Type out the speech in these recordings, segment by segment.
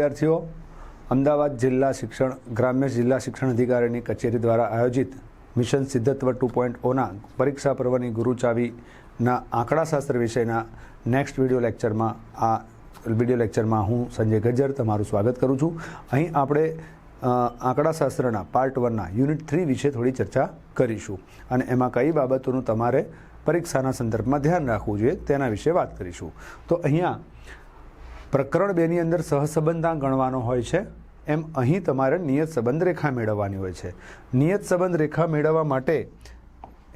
વિદ્યાર્થીઓ અમદાવાદ જિલ્લા શિક્ષણ, ગ્રામ્ય જિલ્લા શિક્ષણ અધિકારીની કચેરી દ્વારા આયોજિત મિશન સિદ્ધત્વ ટુ પોઈન્ટ ઓના પરીક્ષા પર્વની ગુરુચાવીના આંકડાશાસ્ત્ર વિષયના નેક્સ્ટ વીડિયો લેક્ચરમાં આ વીડિયો લેક્ચરમાં હું સંજય ગજ્જર તમારું સ્વાગત કરું છું. અહીં આપણે આંકડાશાસ્ત્રના પાર્ટ વનના યુનિટ થ્રી વિશે થોડી ચર્ચા કરીશું અને એમાં કઈ બાબતોનું તમારે પરીક્ષાના સંદર્ભમાં ધ્યાન રાખવું જોઈએ તેના વિશે વાત કરીશું. તો અહીંયા પ્રકરણ બેની અંદર સહસંબંધાંક ગણવાનો હોય છે. એમ અહીં તમારે નિયત સંબંધ રેખા મેળવવાની હોય છે. નિયત સંબંધ રેખા મેળવવા માટે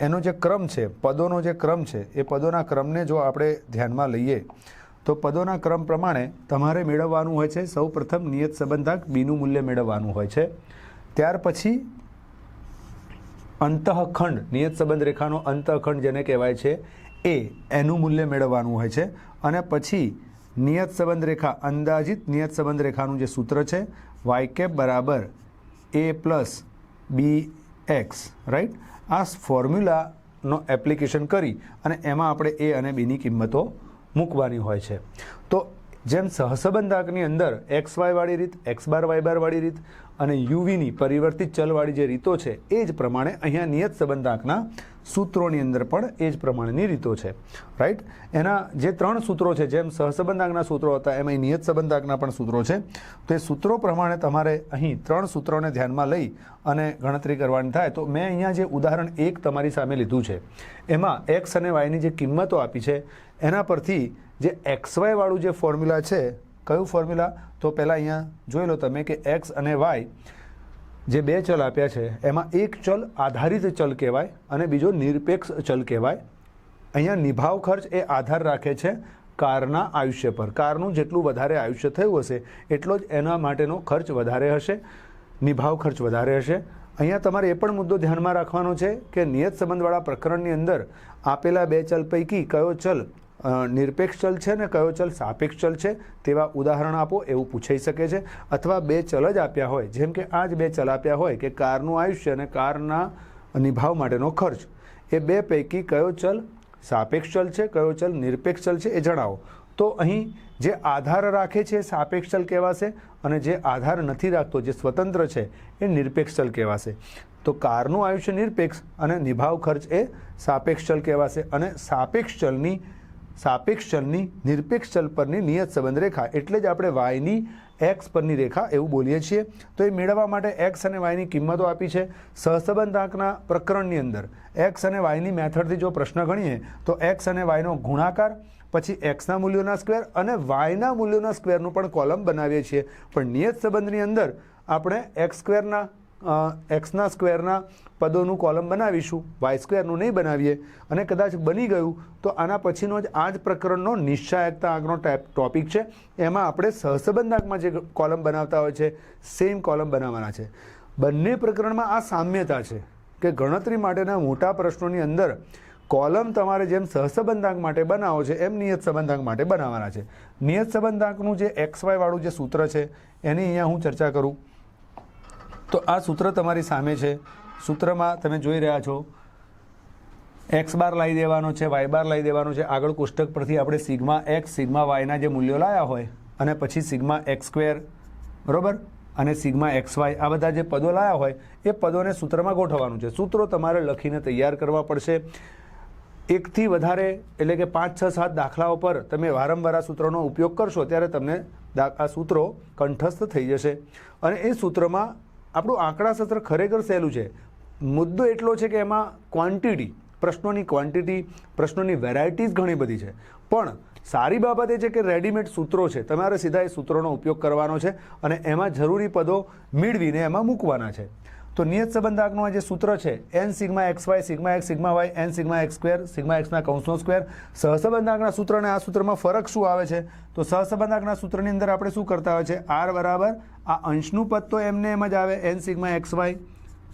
એનો જે ક્રમ છે, પદોનો જે ક્રમ છે, એ પદોના ક્રમને જો આપણે ધ્યાનમાં લઈએ, તો પદોના ક્રમ પ્રમાણે તમારે મેળવવાનું હોય છે. સૌ પ્રથમ નિયત સંબંધાંક બીનું મૂલ્ય મેળવવાનું હોય છે. ત્યાર પછી અંતઃખંડ, નિયત સંબંધ રેખાનો અંતઃખંડ જેને કહેવાય છે, એ એનું મૂલ્ય મેળવવાનું હોય છે. અને પછી નિયત સંબંધ રેખા, અંદાજિત નિયત સંબંધ રેખાનું જે સૂત્ર છે વાય કેપ બરાબર A plus B X right આ ફોર્મ્યુલાનો એપ્લિકેશન કરી અને એમાં આપણે એ અને બીની કિંમતો મૂકવાની હોય છે. તો જેમ સહસંબંધાકની અંદર એક્સ વાળી રીત એક્સ બાર વાય બારવાળી રીત અને યુવીની પરિવર્તિત ચલવાળી જે રીતો છે, એ જ પ્રમાણે અહીંયા નિયત સંબંધાંકના સૂત્રોની અંદર પણ એ જ પ્રમાણેની રીતો છે. રાઈટ એના જે ત્રણ સૂત્રો છે, જેમ સહસંબંધાંકના સૂત્રો હતા, એમાં નિયત સંબંધાંકના પણ સૂત્રો છે. તો એ સૂત્રો પ્રમાણે તમારે અહીં ત્રણ સૂત્રોને ધ્યાનમાં લઈ અને ગણતરી કરવાની થાય. તો મેં અહીંયા જે ઉદાહરણ એક તમારી સામે લીધું છે, એમાં એક્સ અને વાયની જે કિંમતો આપી છે, એના પરથી જે એક્સ વાયવાળું જે ફોર્મ્યુલા છે, કયું ફોર્મ્યુલા? તો પહેલાં અહીંયા જોઈ લો તમે કે એક્સ અને વાય જે બે ચલ આપ્યા છે, એમાં એક ચલ આધારિત ચલ કહેવાય અને બીજો નિરપેક્ષ ચલ કહેવાય. અહીંયા નિભાવ ખર્ચ એ આધાર રાખે છે કારના આયુષ્ય પર. કારનું જેટલું વધારે આયુષ્ય થયું હશે, એટલો જ એના માટેનો ખર્ચ વધારે હશે, નિભાવ ખર્ચ વધારે હશે. અહીંયા તમારે એ પણ મુદ્દો ધ્યાનમાં રાખવાનો છે કે નિયત સંબંધવાળા પ્રકરણની અંદર આપેલા બે ચલ પૈકી કયો ચલ નિરપેક્ષ ચલ છે ને કયો ચલ સાપેક્ષ ચલ છે તેવા ઉદાહરણ આપો, એવું પૂછાઈ શકે છે. અથવા બે ચલ જ આપ્યા હોય, જેમ કે આ જ બે ચલ આપ્યા હોય કે કારનું આયુષ્ય અને કારના નિભાવ માટેનો ખર્ચ. એ બે પૈકી કયો ચલ સાપેક્ષ ચલ છે, કયો ચલ નિરપેક્ષ ચલ છે એ જણાવો. તો અહીં જે આધાર રાખે છે સાપેક્ષ ચલ કહેવાશે અને જે આધાર નથી રાખતો, જે સ્વતંત્ર છે એ નિરપેક્ષ ચલ કહેવાશે. તો કારનું આયુષ્ય નિરપેક્ષ અને નિભાવ ખર્ચ એ સાપેક્ષ ચલ કહેવાશે અને સાપેક્ષ ચલની સાપેક્ષ ચલની, નિરપેક્ષ ચલ પરની નિયત સંબંધ રેખા એટલે જ આપણે વાયની એક્સ પરની રેખા એવું બોલીએ છીએ. તો એ મેળવવા માટે એક્સ અને વાયની કિંમતો આપી છે. સહસંબંધાંકના પ્રકરણની અંદર એક્સ અને વાયની મેથડથી જો પ્રશ્ન ગણીએ, તો એક્સ અને વાયનો ગુણાકાર, પછી એક્સના મૂલ્યોના સ્ક્વેર અને વાયના મૂલ્યોના સ્ક્વેરનું પણ કોલમ બનાવીએ છીએ. પણ નિયત સંબંધની અંદર આપણે એક્સ સ્ક્વેરના એક્સના સ્ક્વેરના પદોનું કોલમ બનાવીશું, વાય સ્ક્વેરનું નહીં બનાવીએ અને કદાચ બની ગયું તો આના પછીનો જ આ જ પ્રકરણનો નિશ્ચાયકતા ટાઈપ ટોપિક છે. એમાં આપણે સહસંબંધાંકમાં જે કોલમ બનાવતા હોય છે, સેમ કોલમ બનાવવાના છે. બંને પ્રકરણમાં આ સામ્યતા છે કે ગણતરી માટેના મોટા પ્રશ્નોની અંદર કોલમ તમારે જેમ સહસંબંધાંક માટે બનાવો છે, એમ નિયત સંબંધાંક માટે બનાવવાના છે. નિયત સંબંધાંકનું જે એક્સ વાય વાળું જે સૂત્ર છે, એની અહીંયા હું ચર્ચા કરું. તો આ સૂત્ર તમારી સામે છે. સૂત્રમાં તમે જોઈ રહ્યા છો, એક્સ બાર લાવી દેવાનો છે, વાય બાર લાવી દેવાનો છે. આગળ કોષ્ટક પરથી આપણે સિગ્મા એક્સ, સિગ્મા વાયના જે મૂલ્યો લાયા હોય, અને પછી સિગ્મા એક્સ સ્ક્વેર, બરાબર? અને સિગ્મા એક્સ વાય, આ બધા જે પદો લાયા હોય, એ પદોને સૂત્રમાં ગોઠવવાનું છે. સૂત્રો તમારે લખીને તૈયાર કરવા પડશે. એકથી વધારે, એટલે કે પાંચ, છ, સાત દાખલાઓ પર તમે વારંવાર આ સૂત્રોનો ઉપયોગ કરશો, ત્યારે તમને આ સૂત્રો કંઠસ્થ થઈ જશે. અને એ સૂત્રમાં આપણું આંકડાશાસ્ત્ર ખરેખર સહેલું છે. મુદ્દો એટલો છે કે એમાં ક્વોન્ટિટી પ્રશ્નોની ક્વોન્ટિટી પ્રશ્નોની વેરાયટીઝ ઘણી બધી છે. પણ સારી બાબત એ છે કે રેડીમેડ સૂત્રો છે. તમારે સીધા એ સૂત્રોનો ઉપયોગ કરવાનો છે અને એમાં જરૂરી પદો મેળવીને એમાં મૂકવાના છે. તો નિયત સંબંધાકનું આ જે સૂત્ર છે N sigma X Y sigma X sigma Y N sigma X square sigma એક્સના કૌંસનો સ્ક્વેર સહસંબંધાકના સૂત્ર અને આ સૂત્રમાં ફરક શું આવે છે? તો સહસંબંધાકના સૂત્રની અંદર આપણે શું કરતા હોય છે? આર બરાબર, આ અંશનું પદ તો એમને એમ જ આવે N sigma X Y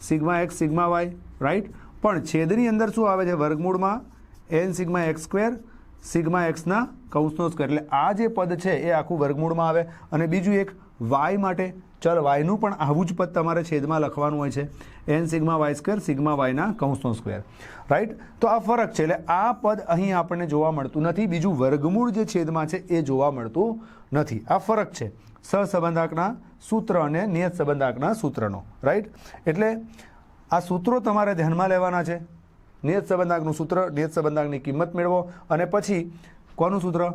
sigma X sigma Y right પણ છેદની અંદર શું આવે છે? વર્ગમૂળમાં N sigma X square sigma એક્સના કૌંસનો સ્ક્વેર એટલે આ જે પદ છે એ આખું વર્ગમૂળમાં આવે. અને બીજું એક વાય માટે? ચલ વાયનું પણ આવું જ પદ તમારે છેદમાં લખવાનું હોય છે. N sigma Y square sigma વાયના કૌંસનો સ્ક્વેર. રાઈટ તો આ ફરક છે. એટલે આ પદ અહીં આપણને જોવા મળતું નથી. બીજું વર્ગમૂળ જે છેદમાં છે એ જોવા મળતું નથી. આ ફરક છે. સહસંબંધાકના સૂત્ર અને નિયત સંબંધાકના સૂત્રનો. રાઈટ એટલે આ સૂત્રો તમારે ધ્યાનમાં લેવાના છે. નિયત સંબંધાકનું સૂત્ર નિયત સંબંધાકની કિંમત મેળવો. અને પછી કોનું સૂત્ર?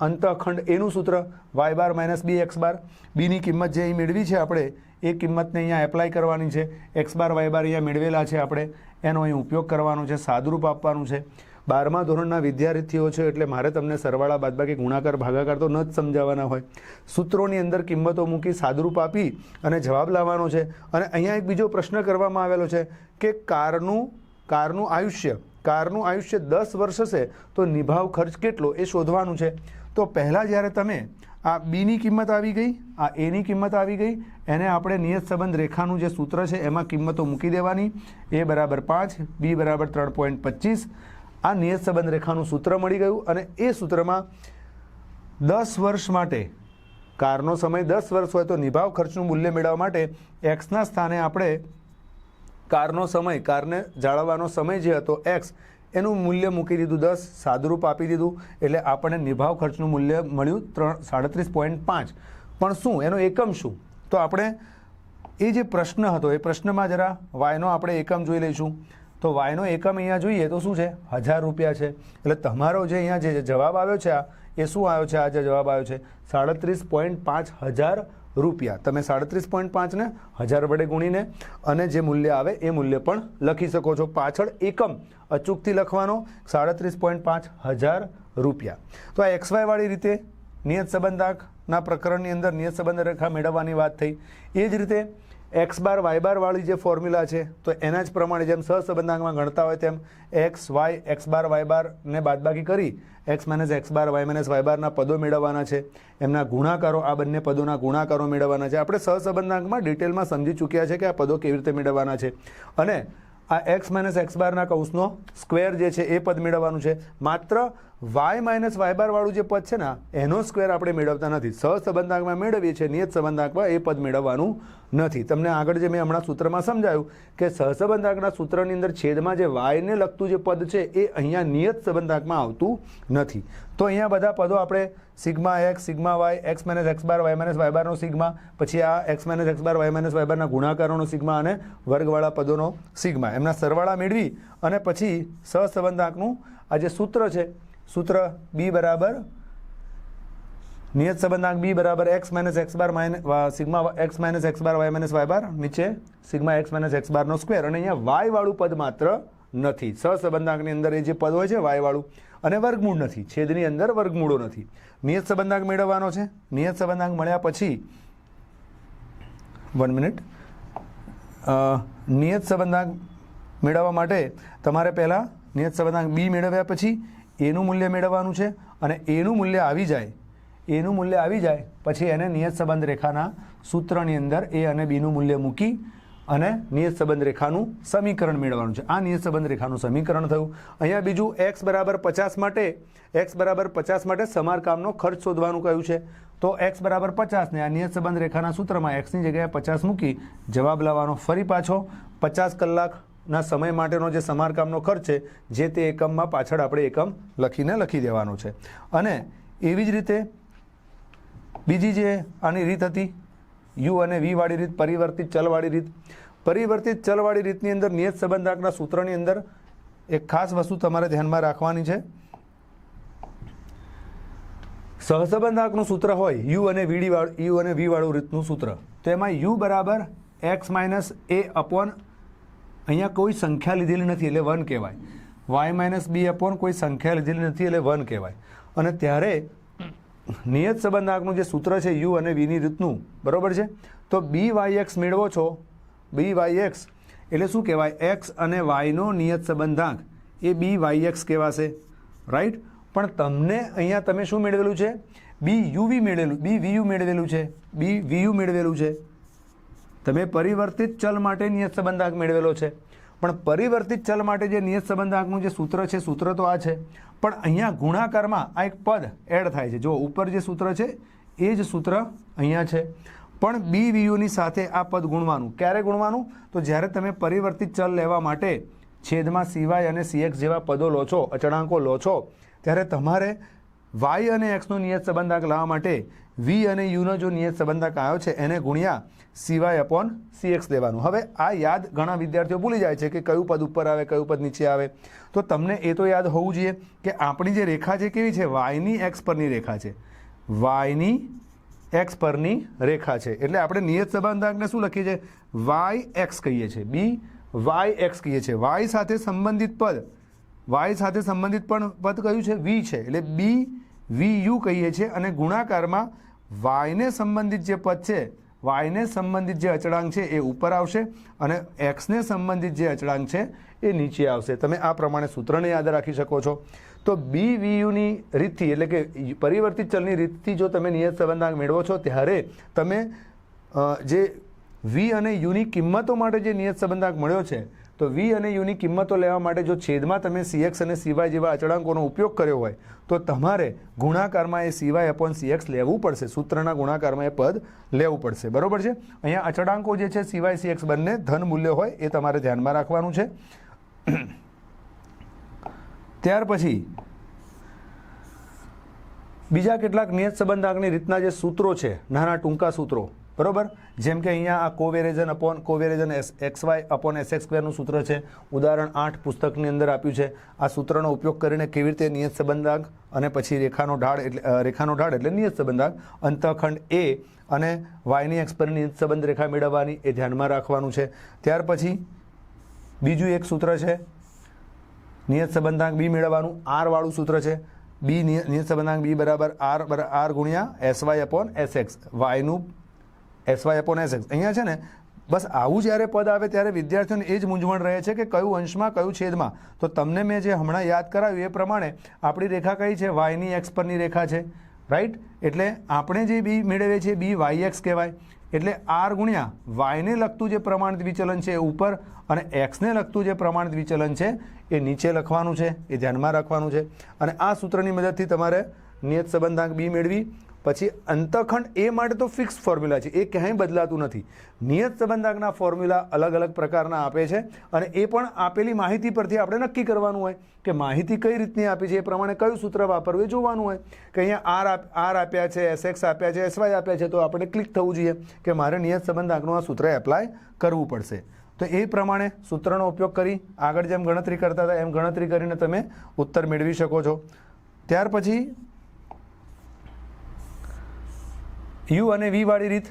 અંતઃખંડ એનું સૂત્ર Y bar minus B X bar બીની કિંમત જે અહીં મેળવી છે આપણે, એ કિંમતને અહીંયા એપ્લાય કરવાની છે. એક્સ બાર વાય બાર અહીંયા મેળવેલા છે આપણે. એનો અહીં ઉપયોગ કરવાનો છે, સાદુરૂપ આપવાનું છે. બારમા ધોરણના વિદ્યાર્થીઓ છે, એટલે મારે તમને સરવાળા બાદબાકી ગુણાકાર, ભાગાકાર તો ન જ સમજાવવાના હોય. સૂત્રોની અંદર કિંમતો મૂકી સાદરૂપ આપી અને જવાબ લાવવાનો છે. અને અહીંયા એક બીજો પ્રશ્ન કરવામાં આવેલો છે કે કારનું કારનું આયુષ્ય કારનું આયુષ્ય દસ વર્ષ હશે તો નિભાવ ખર્ચ કેટલો? એ શોધવાનું છે. તો પહેલાં જ્યારે તમે આ બીની કિંમત આવી ગઈ, આ એની કિંમત આવી ગઈ, એને આપણે નિયત સંબંધ રેખાનું જે સૂત્ર છે એમાં કિંમતો મૂકી દેવાની. એ બરાબર પાંચ, બી બરાબર ત્રણ પોઈન્ટ પચીસ. આ નિયત સંબંધ રેખાનું સૂત્ર મળી ગયું અને એ સૂત્રમાં દસ વર્ષ માટે, કારનો સમય દસ વર્ષ હોય તો નિભાવ ખર્ચનું મૂલ્ય મેળવવા માટે એક્સના સ્થાને આપણે કારનો સમય, કારને જાળવવાનો સમય જે હતો એક્સ એનું મૂલ્ય મૂકી દીધું દસ, સાદુરૂપ આપી દીધું, એટલે આપણને નિભાવ ખર્ચનું મૂલ્ય મળ્યું ત્રણ, સાડત્રીસ પોઈન્ટ પાંચ. પણ શું, એનો એકમ શું? તો આપણે એ જે પ્રશ્ન હતો, એ પ્રશ્નમાં જરા વાયનો આપણે એકમ જોઈ લઈશું. તો વાયનો એકમ અહીંયા જોઈએ તો શું છે? હજાર રૂપિયા છે. એટલે તમારો જે અહીંયા જે જવાબ આવ્યો છે આ, એ શું આવ્યો છે? આ જે જવાબ આવ્યો છે, સાડત્રીસ પોઈન્ટ પાંચ હજાર રૂપિયા. તમે સાડત્રીસ પોઈન્ટ પાંચને હજાર વડે ગુણીને અને જે મૂલ્ય આવે એ મૂલ્ય પણ લખી શકો છો. પાછળ એકમ અચૂકથી લખવાનો સાડત્રીસ પોઈન્ટ પાંચ હજાર રૂપિયા. તો આ એક્સવાયવાળી રીતે નિયત સંબંધાકના પ્રકરણની અંદર નિયત સંબંધ રેખા મેળવવાની વાત થઈ. એ જ રીતે એક્સ બાર વાય બારવાળી જે ફોર્મ્યુલા છે, તો એના જ પ્રમાણે જેમ સહસંબંધાંકમાં ગણતા હોય તેમ X Y X bar Y બારને બાદબાકી કરી X minus X bar Y minus Y બારના પદો મેળવવાના છે. એમના ગુણાકારો, આ બંને પદોના ગુણાકારો મેળવવાના છે. આપણે સહસંબંધાંકમાં ડિટેલમાં સમજી ચૂક્યા છે કે આ પદો કેવી રીતે મેળવવાના છે. અને આ એક્સ માઇનસ એક્સ બારના કૌંસનો સ્ક્વેર જે છે, એ પદ મેળવવાનું છે. માત્ર વાય માઇનસ વાય બાર વાળું જે પદ છે ને, એનો સ્ક્વેર આપણે મેળવતા નથી. સહસંબંધાંકમાં મેળવીએ છીએ નિયત સંબંધાંકમાં એ પદ મેળવવાનું નથી. તમને આગળ જે મેં હમણાં સૂત્રમાં સમજાયું કે સહસંબંધાંકના સૂત્રની અંદર છેદમાં જે વાયને લગતું જે પદ છે, એ અહીંયા નિયત સંબંધાંકમાં આવતું નથી. તો અહીંયા બધા પદો આપણે sigma X sigma Y X minus X bar Y minus Y બારનો સિગ્મા, પછી આ X minus X bar Y minus Y બારના ગુણાકારોનો સિગ્મા અને વર્ગવાળા પદોનો સિગ્મા. એમના સરવાળા મેળવી અને પછી સહસંબંધાંકનું આ જે સૂત્ર છે સૂત્ર બી બરાબર? નિયત સંબંધાંક બી બરાબર X minus X bar minus sigma X minus X bar Y minus Y bar નીચે સિગ્મા એક્સ માઇનસ એક્સ બારનો સ્ક્વેર અને અહીંયા વાયવાળું પદ માત્ર નથી. સહસંબંધાંકની અંદર એ જે પદ હોય છે વાયવાળું અને વર્ગમૂળ નથી. છેદની અંદર વર્ગમૂળો નથી. નિયત સંબંધાંક મેળવવાનો છે. નિયત સંબંધાંક મળ્યા પછી વન મિનિટ નિયત સંબંધાંક મેળવવા માટે તમારે પહેલાં નિયત સંબંધાંક બી મેળવ્યા પછી એનું મૂલ્ય મેળવવાનું છે અને એનું મૂલ્ય આવી જાય, એનું મૂલ્ય આવી જાય, પછી એને નિયત સંબંધ રેખાના સૂત્રની અંદર એ અને બીનું મૂલ્ય મૂકી અને નિયત સંબંધ રેખાનું સમીકરણ મેળવવાનું છે. આ નિયત સંબંધ રેખાનું સમીકરણ થયું. અહીંયા બીજું એક્સ બરાબર પચાસ માટે એક્સ બરાબર પચાસ માટે સમારકામનો ખર્ચ શોધવાનું કહ્યું છે. તો એક્સ બરાબર પચાસને આ નિયત સંબંધ રેખાના સૂત્રમાં એક્સની જગ્યાએ પચાસ મૂકી જવાબ લાવવાનો ફરી પાછો. પચાસ કલાકના સમય માટેનો જે સમારકામનો ખર્ચ છે, જે તે એકમમાં પાછળ આપણે એકમ લખીને લખી દેવાનો છે. અને એવી જ રીતે બીજી જે આની રીત હતી, યુ અને વી વાળી રીત, પરિવર્તિત ચલવાળી રીત. પરિવર્તિત ચલવાળી રીતની અંદર નિયત સંબંધાકના સૂત્રની અંદર એક ખાસ વસ્તુ તમારે ધ્યાનમાં રાખવાની છે. સહસંબંધાકનું સૂત્ર હોય, યુ અને વીડી યુ અને વી વાળું રીતનું સૂત્ર. તો એમાં યુ બરાબર એક્સ માઇનસ એ અપોન અહીંયા કોઈ સંખ્યા લીધેલી નથી એટલે વન કહેવાય. વાય માઇનસ બી અપોન કોઈ સંખ્યા લીધેલી નથી એટલે વન કહેવાય. અને ત્યારે નિયત સંબંધાંકનું જે સૂત્ર છે યુ અને વીની રીતનું, બરાબર છે? તો બી વાય એક્સ મેળવો છો. બી વાય એક્સ એટલે શું કહેવાય? એક્સ અને વાયનો નિયત સંબંધાંક. એ બી વાય એક્સ કહેવાશે. રાઈટ પણ તમને અહીંયા તમે શું મેળવેલું છે? બી યુવી મેળવેલું બી વીયુ મેળવેલું છે. બી વીયુ મેળવેલું છે. તમે પરિવર્તિત ચલ માટે નિયત સંબંધાંક મેળવેલો છે. પણ પરિવર્તિત ચલ માટે જે નિયત સંબંધાંકનું જે સૂત્ર છે, સૂત્ર તો આ છે. પણ અહીંયા ગુણાકારમાં આ એક પદ એડ થાય છે. જો ઉપર જે સૂત્ર છે, એ જ સૂત્ર અહીંયા છે. પણ બી વીયુની સાથે આ પદ ગુણવાનું. ક્યારે ગુણવાનું? તો જ્યારે તમે પરિવર્તિત ચલ લેવા માટે છેદમાં સીવાય અને સીએક્સ જેવા પદો લો છો, અચળાંકો લો છો, ત્યારે તમારે વાય અને એક્સનો નિયત સંબંધાંક લાવવા માટે વી અને યુનો જો નિયત સંબંધક આવ્યો છે, એને ગુણ્યા સીવાય અપોન સીએક્સ લેવાનું હવે આ યાદ ઘણા વિદ્યાર્થીઓ ભૂલી જાય છે કે કયું પદ ઉપર આવે, કયું પદ નીચે આવે. તો તમને એ તો યાદ હોવું જોઈએ કે આપણી જે રેખા છે કેવી છે? વાયની એક્સ પરની રેખા છે. વાયની એક્સ પરની રેખા છે. એટલે આપણે નિયત સંબંધાંકને શું લખીએ છીએ? વાય એક્સ કહીએ છીએ. બી, વાય એક્સ કહીએ છીએ. વાય સાથે સંબંધિત પદ. વાય સાથે સંબંધિત પણ પદ કયું છે? વી છે. એટલે બી, વી યુ કહીએ છીએ અને ગુણાકારમાં વાયને સંબંધિત જે પદ છે, વાયને સંબંધિત જે અચળાંક છે એ ઉપર આવશે અને એક્સને સંબંધિત જે અચળાંક છે એ નીચે આવશે. તમે આ પ્રમાણે સૂત્રને યાદ રાખી શકો છો. તો બી વીયુની રીતથી, એટલે કે પરિવર્તિત ચલની રીતથી જો તમે નિયત સંબંધાંક મેળવો છો, ત્યારે તમે જે વી અને યુની કિંમતો માટે જે નિયત સંબંધાંક મળ્યો છે તો વી અને યુની કિંમતો લેવા માટે જો છેદમાં તમે સીએક્સ અને સીવાય જેવા અચળાંકોનો ઉપયોગ કર્યો હોય, તો તમારે ગુણાકારમાં એ સીવાય અપોન સીએક્સ લેવું પડશે. સૂત્રના ગુણાકારમાં એ પદ લેવું પડશે. બરાબર છે? અહીંયા અચળાંકો જે છે સીવાય સીએક્સ બંને ધન મૂલ્ય હોય એ તમારે ધ્યાનમાં રાખવાનું છે. ત્યાર પછી, બીજા કેટલાક નિયત સંબંધાંકની રીતના જે સૂત્રો છે, નાના ટૂંકા સૂત્રો બરોબર? જેમ કે અહીંયા આ covariance upon covariance S X Y upon S X સ્ક્વેરનું સૂત્ર છે. ઉદાહરણ આઠ પુસ્તકની અંદર આપ્યું છે. આ સૂત્રનો ઉપયોગ કરીને કેવી રીતે નિયત સંબંધાંક અને પછી રેખાનો ઢાળ એટલે રેખાનો ઢાળ એટલે નિયત સંબંધાંક, અંતઃખંડ એ અને વાયની એક્સ નિયત સંબંધ રેખા મેળવવાની એ ધ્યાનમાં રાખવાનું છે. ત્યાર પછી બીજું એક સૂત્ર છે. નિયત સંબંધાંક બી મેળવવાનું આર વાળું સૂત્ર છે. બી નિયત સંબંધાંક બી બરાબર આર આર ગુણ્યા S Y upon S X વાયનું S Y upon S X અહીંયા છે ને, બસ આવું જ્યારે પદ આવે ત્યારે વિદ્યાર્થીઓને એ જ મૂંઝવણ રહે છે કે કયું અંશમાં, કયું છેદમાં. તો તમને મેં જે હમણાં યાદ કરાવ્યું એ પ્રમાણે આપણી રેખા કઈ છે? વાયની એક્સ પરની રેખા છે. રાઈટ એટલે આપણે જે બી મેળવીએ છીએ બી વાય એક્સ કહેવાય. એટલે આર ગુણ્યા વાયને લગતું જે પ્રમાણિત વિચલન છે એ ઉપર અને એક્સને લગતું જે પ્રમાણિત વિચલન છે એ નીચે લખવાનું છે, એ ધ્યાનમાં રાખવાનું છે. અને આ સૂત્રની મદદથી તમારે નિયત સંબંધાંક બી મેળવી. પછી અંતખંડ એ માટે તો ફિક્સ ફોર્મ્યુલા છે. એ ક્યાંય બદલાતું નથી. નિયત સંબંધાંકના ફોર્મ્યુલા અલગ અલગ પ્રકારના આપે છે અને એ પણ આપેલી માહિતી પરથી આપણે નક્કી કરવાનું હોય કે માહિતી કઈ રીતની આપી છે, એ પ્રમાણે કયું સૂત્ર વાપરવું એ જોવાનું હોય. કે અહીંયા આર આર આપ્યા છે એસએક્સ આપ્યા છે એસવાય આપ્યા છે, તો આપણે ક્લિક થવું જોઈએ કે મારે નિયત સંબંધાંકનું આ સૂત્ર એપ્લાય કરવું પડશે. તો એ પ્રમાણે સૂત્રનો ઉપયોગ કરી આગળ જેમ ગણતરી કરતા હતા, એમ ગણતરી કરીને તમે ઉત્તર મેળવી શકો છો. ત્યાર પછી યુ અને વી વાળી રીત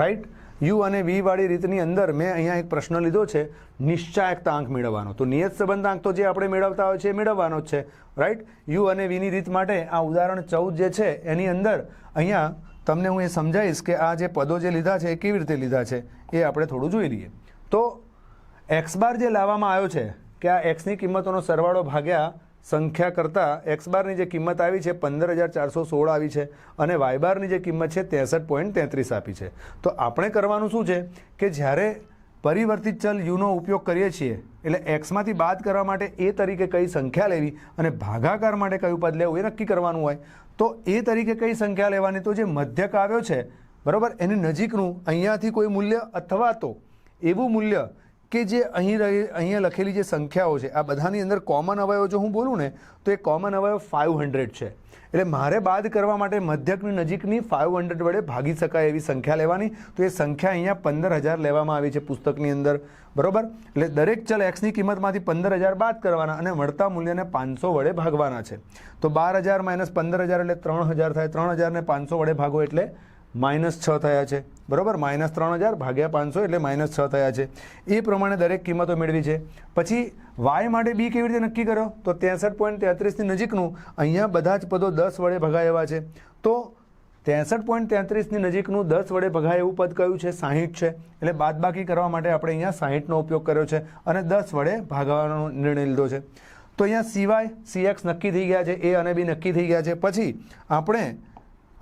રાઈટ યુ અને વી વાળી રીતની અંદર મેં અહીંયા એક પ્રશ્ન લીધો છે નિશ્ચાયકતાંક મેળવવાનો. તો નિયત સંબંધાંક તો જે આપણે મેળવતા હોય છે એ મેળવવાનો જ છે રાઈટ યુ અને વીની રીત માટે આ ઉદાહરણ ચૌદ જે છે એની અંદર અહીંયા તમને હું એ સમજાવીશ કે આ જે પદો જે લીધા છે એ કેવી રીતે લીધા છે એ આપણે થોડું જોઈ લઈએ. તો એક્સ બાર જે લાવવામાં આવ્યો છે, કે આ એક્સની કિંમતોનો સરવાળો ભાગ્યા સંખ્યા કરતાં એક્સ બારની જે કિંમત આવી છે પંદર હજાર ચારસો સોળ આવી છે અને વાય બારની જે કિંમત છે ત્રેસઠ પોઈન્ટ તેત્રીસ આપી છે. તો આપણે કરવાનું શું છે? કે જ્યારે પરિવર્તિત ચલ યુનો ઉપયોગ કરીએ છીએ, એટલે એક્સમાંથી બાદ કરવા માટે એ તરીકે કઈ સંખ્યા લેવી અને ભાગાકાર માટે કયું પદ લેવું એ નક્કી કરવાનું હોય, તો એ તરીકે કઈ સંખ્યા લેવાની? તો જે મધ્યક આવ્યો છે, બરાબર? એની નજીકનું અહીંયાથી કોઈ મૂલ્ય અથવા તો એવું મૂલ્ય કે જે અહીં રહી, અહીંયા લખેલી જે સંખ્યાઓ છે, આ બધાની અંદર કોમન અવયવ જો હું બોલું ને, તો એ કોમન અવયવ ફાઇવ હંડ્રેડ છે. એટલે મારે બાદ કરવા માટે મધ્યકની નજીકની ફાઇવ હંડ્રેડ વડે ભાગી શકાય એવી સંખ્યા લેવાની. તો એ સંખ્યા અહીંયા પંદર હજાર લેવામાં આવી છે પુસ્તકની અંદર. બરોબર? એટલે દરેક ચલ એક્સની કિંમતમાંથી પંદર હજાર બાદ કરવાના અને મળતા મૂલ્યને પાંચસો વડે ભાગવાના છે. તો બાર હજાર માઇનસ પંદર હજાર એટલે ત્રણ હજાર થાય. ત્રણ હજારને પાંચસો વડે ભાગો એટલે માઇનસ છ થયા છે. બરાબર? માઇનસ ત્રણ હજાર ભાગ્યા પાંચસો એટલે માઇનસ છ થયા છે. એ પ્રમાણે દરેક કિંમતો મેળવી છે. પછી વાય માટે બી કેવી રીતે નક્કી કર્યો તો ત્રેસઠ પોઈન્ટ તેત્રીસની નજીકનું અહીંયા બધા જ પદો દસ વડે ભગાય એવા છે. તો ત્રેસઠ પોઈન્ટ તેત્રીસની નજીકનું દસ વડે ભગાય એવું પદ કયું છે? સાહીઠ છે. એટલે બાદબાકી કરવા માટે આપણે અહીંયા સાહીઠનો ઉપયોગ કર્યો છે અને દસ વડે ભાગવાનો નિર્ણય લીધો છે. તો અહીંયા સિવાય સીએક્સ નક્કી થઈ ગયા છે. એ અને બી નક્કી થઈ ગયા છે. પછી આપણે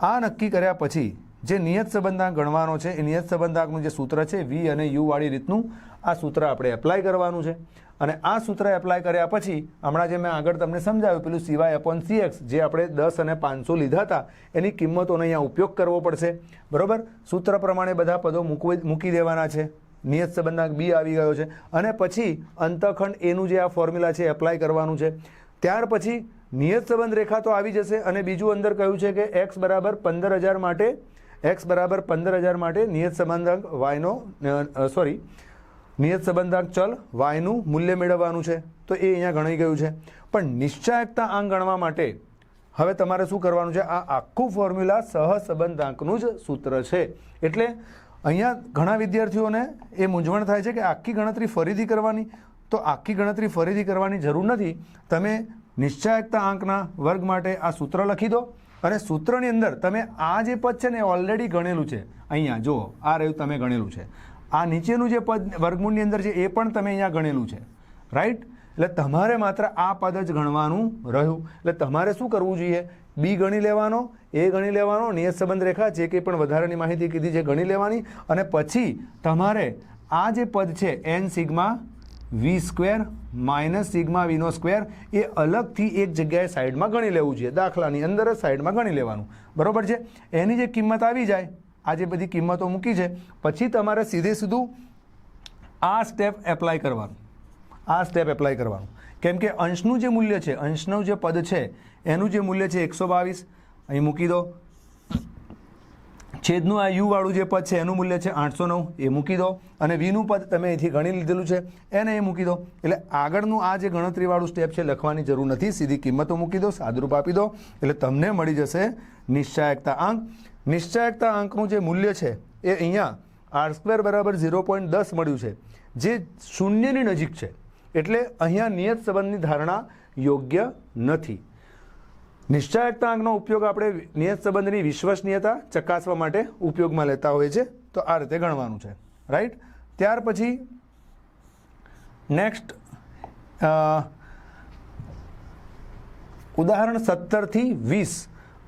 આ નક્કી કર્યા પછી જે નિયત સંબંધાંક ગણવાનો છે, એ નિયત સંબંધાંકનું જે સૂત્ર છે વી અને યુવાળી રીતનું આ સૂત્ર આપણે એપ્લાય કરવાનું છે. અને આ સૂત્ર એપ્લાય કર્યા પછી, હમણાં જે મેં આગળ તમને સમજાવ્યું, પેલું સિવાય અપોન સીએક્સ જે આપણે દસ અને પાંચસો લીધા હતા, એની કિંમતોનો અહીંયા ઉપયોગ કરવો પડશે. બરાબર? સૂત્ર પ્રમાણે બધા પદો મૂકવી, મૂકી દેવાના છે. નિયત સંબંધાંક બી આવી ગયો છે. અને પછી અંતખંડ એનું જે આ ફોર્મ્યુલા છે એપ્લાય કરવાનું છે. ત્યાર પછી નિયત સંબંધ રેખા તો આવી જશે અને બીજું અંદર કહ્યું છે કે એક્સ બરાબર પંદર હજાર માટે એક્સ બરાબર પંદર હજાર માટે નિયત સંબંધાંક વાયનો સોરી નિયત સંબંધાંક ચલ વાયનું મૂલ્ય મેળવવાનું છે. તો એ અહીંયા ગણાઈ ગયું છે. પણ નિશ્ચાયકતા આંક ગણવા માટે હવે તમારે શું કરવાનું છે? આ આખું ફોર્મ્યુલા સહસંબંધાંકનું જ સૂત્ર છે. એટલે અહીંયા ઘણા વિદ્યાર્થીઓને એ મૂંઝવણ થાય છે કે આખી ગણતરી ફરીથી કરવાની. તો આખી ગણતરી ફરીથી કરવાની જરૂર નથી. તમે નિશ્ચાયકતા આંકના વર્ગ માટે આ સૂત્ર લખી દો. અને સૂત્રની અંદર તમે આ જે પદ છે ને ઓલરેડી ગણેલું છે. અહીંયા જુઓ, આ રહ્યું તમે ગણેલું છે. આ નીચેનું જે પદ, વર્ગમૂળની અંદર છે, એ પણ તમે અહીંયા ગણેલું છે. રાઈટ એટલે તમારે માત્ર આ પદ જ ગણવાનું રહ્યું. એટલે તમારે શું કરવું જોઈએ? બી ગણી લેવાનો એ ગણી લેવાનો નિયત સંબંધ રેખા જે કંઈ પણ વધારાની માહિતી કીધી છે ગણી લેવાની. અને પછી તમારે આ જે પદ છે N sigma V square minus sigma વીનો square એ અલગથી એક જગ્યાએ સાઈડમાં ગણી લેવું જોઈએ દાખલાની અંદર જ સાઈડમાં ગણી લેવાનું. બરાબર છે? એની જે કિંમત આવી જાય, આ જે બધી કિંમતો મૂકી છે, પછી તમારે સીધે સીધું આ સ્ટેપ એપ્લાય કરવાનું. આ સ્ટેપ એપ્લાય કરવાનું. કેમ કે અંશનું જે મૂલ્ય છે, અંશનું જે પદ છે, એનું જે મૂલ્ય છે એકસો બાવીસ. અહીં મૂકી દો. છેદનું આ યુ વાળું જે પદ છે એનું મૂલ્ય છે આઠસો નવ. એ મૂકી દો. અને વીનું પદ તમે અહીંથી ગણી લીધેલું છે. એને એ મૂકી દો. એટલે આગળનું આ જે ગણતરીવાળું સ્ટેપ છે, લખવાની જરૂર નથી. સીધી કિંમતો મૂકી દો, સાદરૂપ આપી દો. એટલે તમને મળી જશે નિશ્ચાયકતા આંક. નિશ્ચાયકતા આંકનું જે મૂલ્ય છે, એ અહીંયા આર સ્ક્વેર બરાબર ઝીરો પોઈન્ટ દસ મળ્યું છે. જે શૂન્યની નજીક છે. એટલે અહીંયા નિયત સંબંધની ધારણા યોગ્ય નથી. નિશ્ચાયકતા આંકનો ઉપયોગ આપણે નિયત સંબંધની વિશ્વસનીયતા ચકાસવા માટે ઉપયોગમાં લેતા હોઈએ છીએ, તો આ રીતે ગણવાનું છે. રાઈટ ત્યાર પછી નેક્સ્ટ ઉદાહરણ સત્તરથી વીસ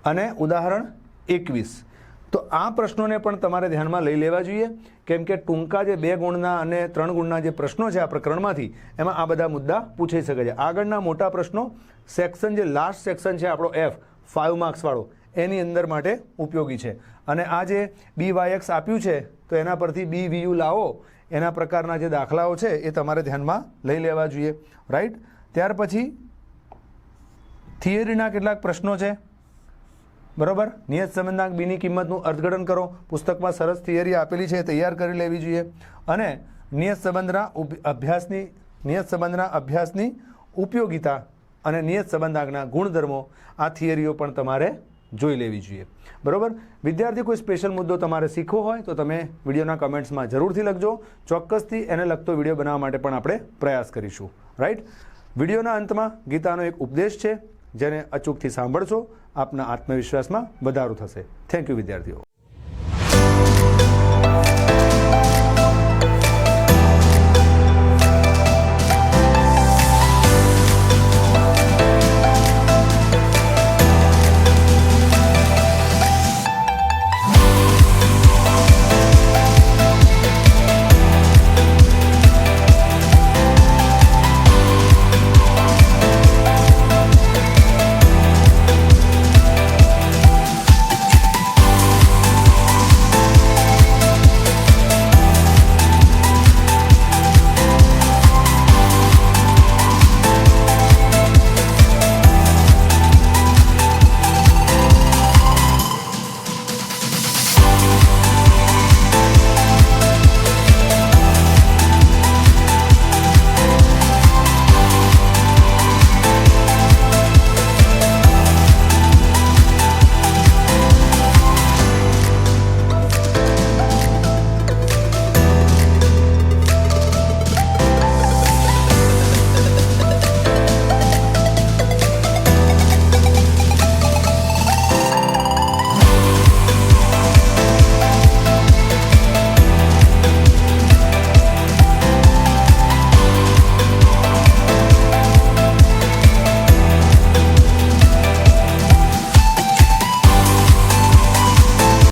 અને ઉદાહરણ એકવીસ. તો આ પ્રશ્નોને પણ તમારે ધ્યાનમાં લઈ લેવા જોઈએ. કેમ કે ટૂંકા જે બે ગુણના અને ત્રણ ગુણના જે પ્રશ્નો છે આ પ્રકરણમાંથી, એમાં આ બધા મુદ્દા પૂછાઈ શકે છે. આગળના મોટા પ્રશ્નો, સેક્શન જે લાસ્ટ સેક્શન છે આપણો એફ ફાઇવ માર્ક્સવાળો એની અંદર માટે ઉપયોગી છે. અને આ જે બી વાય એક્સ આપ્યું છે, તો એના પરથી બી વીયુ લાવો, એના પ્રકારના જે દાખલાઓ છે એ તમારે ધ્યાનમાં લઈ લેવા જોઈએ. રાઈટ ત્યાર પછી થિયરીના કેટલાક પ્રશ્નો છે. બરોબર? નિયત સંબંધાંક બીની કિંમતનું અર્થઘટન કરો. પુસ્તકમાં સરસ થિયરી આપેલી છે, તૈયાર કરી લેવી જોઈએ. અને નિયત સંબંધના અભ્યાસની, નિયત સંબંધના અભ્યાસની ઉપયોગિતા અને નિયત સંબંધાંકના ગુણધર્મો આ થિયરીઓ પણ તમારે જોઈ લેવી જોઈએ. બરાબર? વિદ્યાર્થી, કોઈ સ્પેશિયલ મુદ્દો તમારે શીખવો હોય તો તમે વિડીયોના કમેન્ટ્સમાં જરૂરથી લખજો. ચોક્કસથી એને લગતો વીડિયો બનાવવા માટે પણ આપણે પ્રયાસ કરીશું. રાઈટ વિડીયોના અંતમાં ગીતાનો એક ઉપદેશ છે, જેને અચૂકથી સાંભળશો. આપના આત્મવિશ્વાસમાં વધારો થશે. થેન્ક યુ વિદ્યાર્થીઓ.